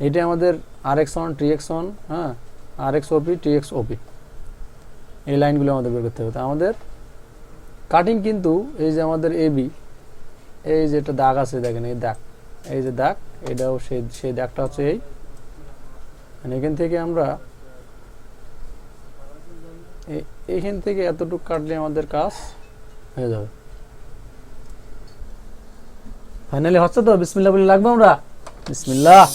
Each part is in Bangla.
এইটা আমাদের আর X one T X one হ্যাঁ? আর এক্স ওপি টি এক্স ওপি এই লাইনগুলো আমাদের বের করতে হবে। তো আমাদের কাটিং কিন্তু এই যে আমাদের এবি এই যে একটা দাগ আছে দেখেন, এই দাগ। এই যে দাগ, এটাও সেই সেই দাগটা হচ্ছে এই। মানে এখান থেকে আমরা এ- এইখান থেকে এতটুকু কাটলে আমাদের কাজ হয়ে যাবে। ফাইনালি হচ্ছে তো? বিসমিল্লাহ বলে লাগবে আমরা? বিসমিল্লাহ।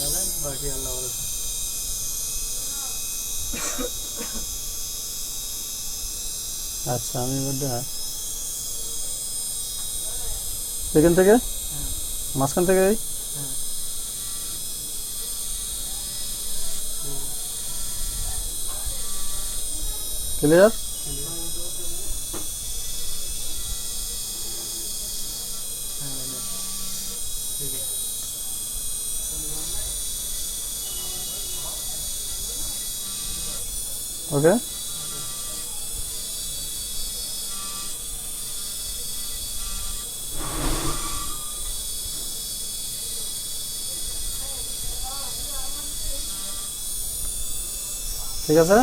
আচ্ছা আমি এখান থেকে? মাঝখান থেকে হ্যাঁ। ক্লিয়ার হ্যাঁ নে। ঠিক আছে ওকে ঠিক আছে ঠিক আছে?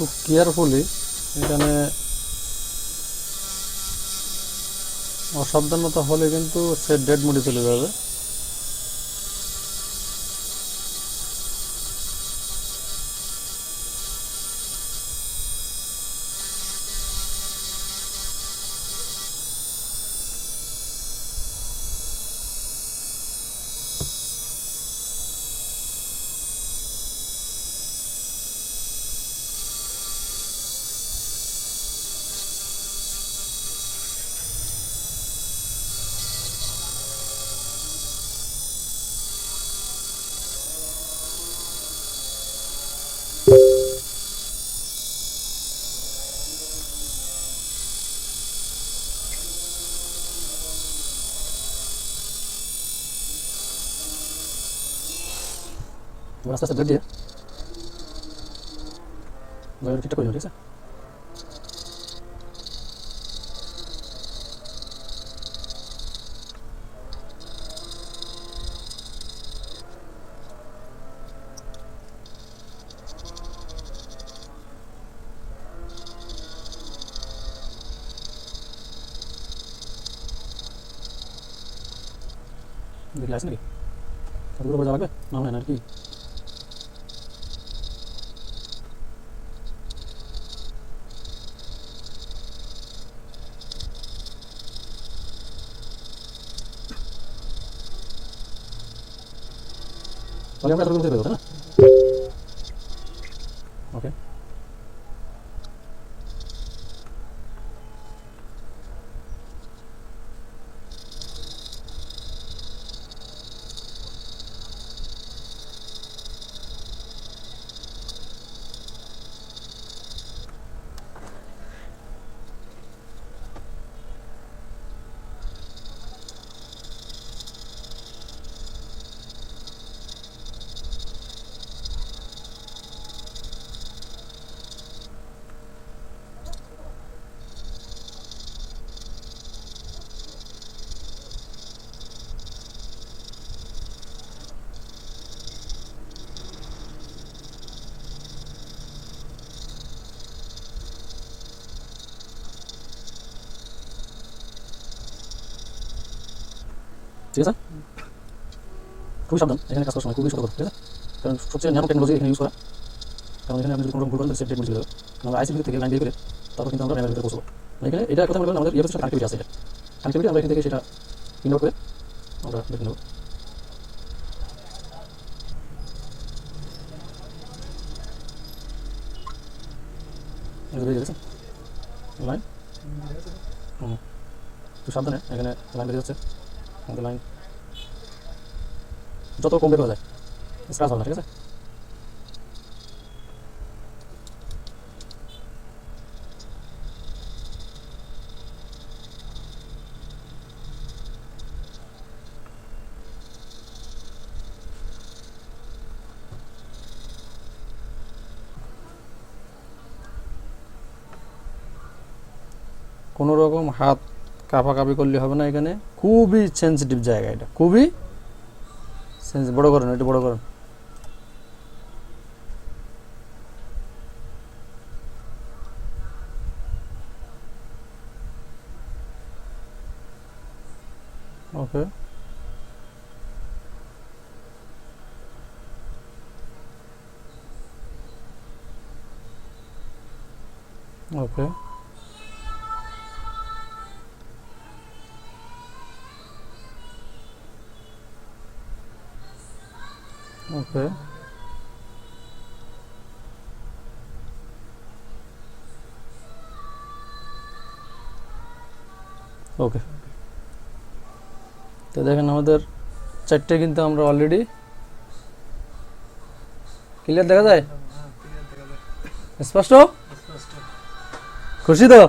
খুব কেয়ারফুলি এখানে অসাবধানতা হলে কিন্তু সে ডেড মুডি চলে যাবে। এবার আস্তে আস্তে ডেড দিয়ে গাড়ি ঠিকঠাক করে দিও, ঠিক আছে দেখি আসে নাকি এতগুলো বোঝা লাগবে না হয় না আর কি তাহলে আমরা খুবই সাবধান। এখানে কাজ করার সময় খুবই সতর্ক আছে কারণ সবচেয়ে ন্যানো টেকনোলজি এখানে ইউজ করা। কারণ এখানে আপনি যদি কোনো ভুল করেন সেফ ডেট মিলে যাবে আমরা আইসি থেকে লাইন দিয়ে গেলে তারপর কিন্তু আমরা র্যামের ভিতরে পৌঁছবো। মানে এখানে এটা কথা বলবেন আমাদের ইয়ারফোন কানেক্টিভিটি আছে এটা। কানেক্টিভিটি আমরা এখান থেকে সেটা ইন করে আমরা দেখে নেব। লাইন হুম। একটু সাবধানে, এখানে লাইন বেড়ে যাচ্ছে। আমাদের লাইন যত কম বের করা যায়। স্ক্রাচ হবে না ঠিক আছে? কোনো রকম হাত কাঁপাকাপি করলে হবে না এখানে। খুবই সেন্সিটিভ জায়গা এটা। খুবই সেন্সিটিভ বড় করেন এটা বড় করেন ওকে ওকে ওকে ওকে তো দেখেন আমাদের চারটে কিন্তু আমরা অলরেডি ক্লিয়ার দেখা যায়? স্পষ্ট? খুশি তো?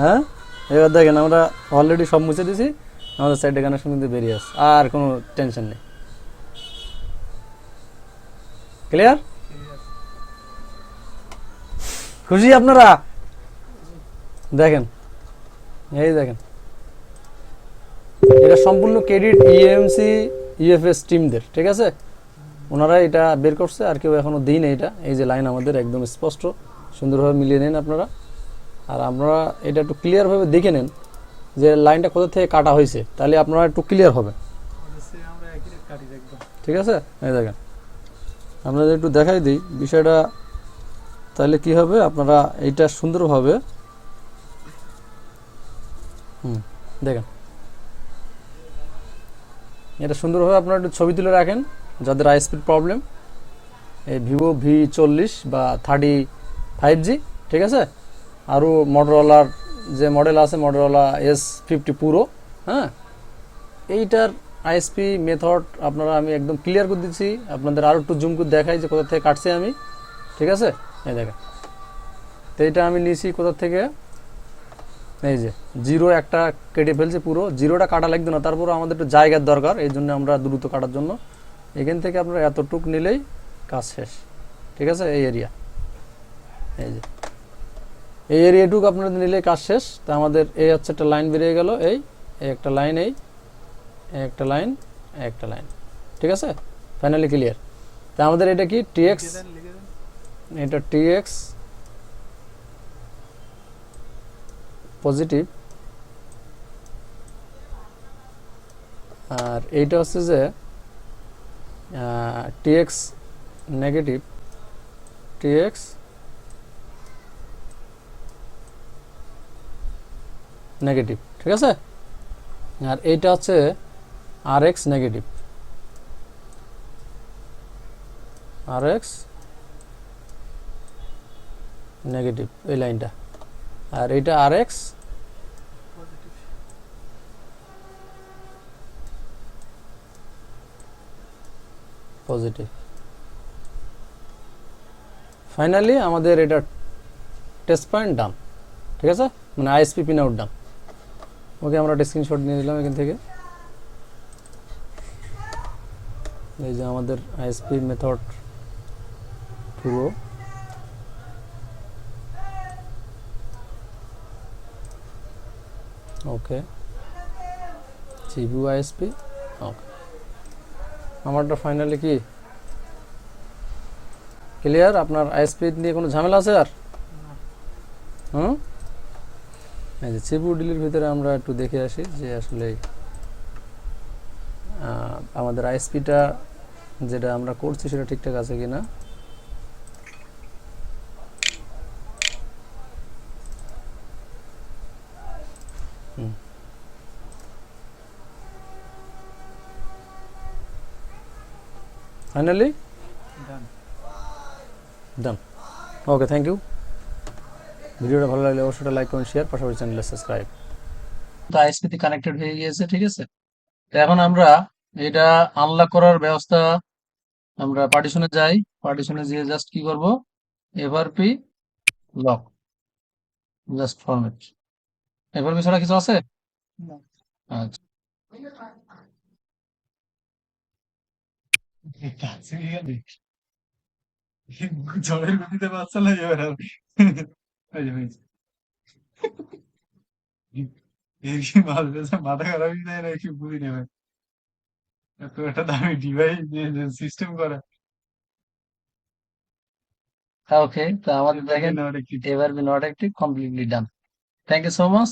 হ্যাঁ? এবার দেখেন আমরা অলরেডি সব মুছে দিছি, আমাদের সাইডে কানেকশন কিন্তু বেরিয়ে আসছে, আর কোনো টেনশন নেই। ক্লিয়ার খুশি আপনারা? দেখেন এই দেখেন। এটা সম্পূর্ণ ক্রেডিট ইএমসি ইউএফএস টিমদের ঠিক আছে? ওনারা এটা বের করছে আর কেউ এখনও দিই না এটা। এই যে লাইন আমাদের একদম স্পষ্ট। সুন্দরভাবে মিলিয়ে নেন আপনারা। আর আপনারা এটা একটু ক্লিয়ারভাবে দেখে নেন যে লাইনটা কোথা থেকে কাটা হয়েছে। তাহলে আপনারা একটু ক্লিয়ার হবে। ঠিক আছে? এই দেখেন। আপনাদের একটু দেখাই দিই। বিষয়টা তাহলে কি হবে? আপনারা এইটা সুন্দরভাবে হুম, দেখেন। এটা সুন্দরভাবে আপনারা একটু ছবি তুলে রাখেন, যাদের আই স্পিড প্রবলেম এই ভিভো ভি চল্লিশ বা থার্টি ফাইভ জি ঠিক আছে? আরও মটোরোলার যে মডেল আছে মটোরোলা এস ফিফটি পুরো হ্যাঁ? এইটার আইএসপি মেথড আপনারা আমি একদম ক্লিয়ার করে দিচ্ছি। আপনাদের আরও একটু জুম করে দেখাই যে কোথা থেকে কাটছি আমি। ঠিক আছে? এই দেখেন। তো এইটা আমি নিয়েছি কোথা থেকে? এই যে জিরো একটা কেটে ফেলছে পুরো। জিরোটা কাটা লাগবে না তারপর আমাদের একটু জায়গার দরকার, এই জন্য আমরা দ্রুত কাটার জন্য। এখান থেকে আপনারা এতটুক নিলেই কাজ শেষ। ঠিক আছে? এই এরিয়া এই যে। এই এরিয়াটুকু আপনারা নিলেই কাজ শেষ। তা আমাদের এই হচ্ছে একটা লাইন বেরিয়ে গেল, এই একটা লাইন এই। একটা লাইন একটা লাইন। ঠিক আছে? ফাইনালি ক্লিয়ার তা আমাদের এটা কি? টিএক্স এটা টিএক্স পজিটিভ আর এইটা হচ্ছে যে টিএক্স নেগেটিভ টিএক্স নেগেটিভ ঠিক আছে? আর এইটা হচ্ছে R X negative. R X negative এই লাইনটা। আর এইটা আর এক্স পজিটিভ। ফাইনালি আমাদের এটা টেস্ট পয়েন্ট ডান ঠিক আছে? মানে ISP pin out done okay আমরা একটা স্ক্রিনশট নিয়ে নিলাম এখান থেকে। এই যে আমাদের আইএসপি মেথড পুরো। ওকে। জিবু আইএসপি? ওকে। আমারটা ফাইনালি কি? ক্লিয়ার আপনার আইএসপি নিয়ে কোনো ঝামেলা আছে আর? হুম? এই যে চিপু ডিলির ভিতরে আমরা একটু দেখে আসি যে আসলে আমাদের আইএসপিটা যেটা আমরা করছি সেটা ঠিকঠাক আছে কিনা? Finally done done okay thank you ভিডিওটা ভালো লাগলে অবশ্যই লাইক কমেন্ট শেয়ার পাশাপাশি চ্যানেলে সাবস্ক্রাইব তো আইএসপিতে কানেক্টেড হয়ে গিয়েছে ঠিক আছে? তো এখন আমরা এটা আনলক করার ব্যবস্থা আমরা পার্টিশনে যাই। পার্টিশনে যেয়ে জাস্ট কি করব? FRP lock just format FRP ছাড়া কিছু আছে? না। আচ্ছা। ঝড়ের গতিতে বাচ্চা লাগে। এর কি মাথা খারাপ যায় না? কি বুঝি না ভাই। এত একটা দামি ডিভাইস নিয়ে সিস্টেম করা ওকে তো আমাদের দেখেন না, ওটা কি FRP not active completely done thank you so much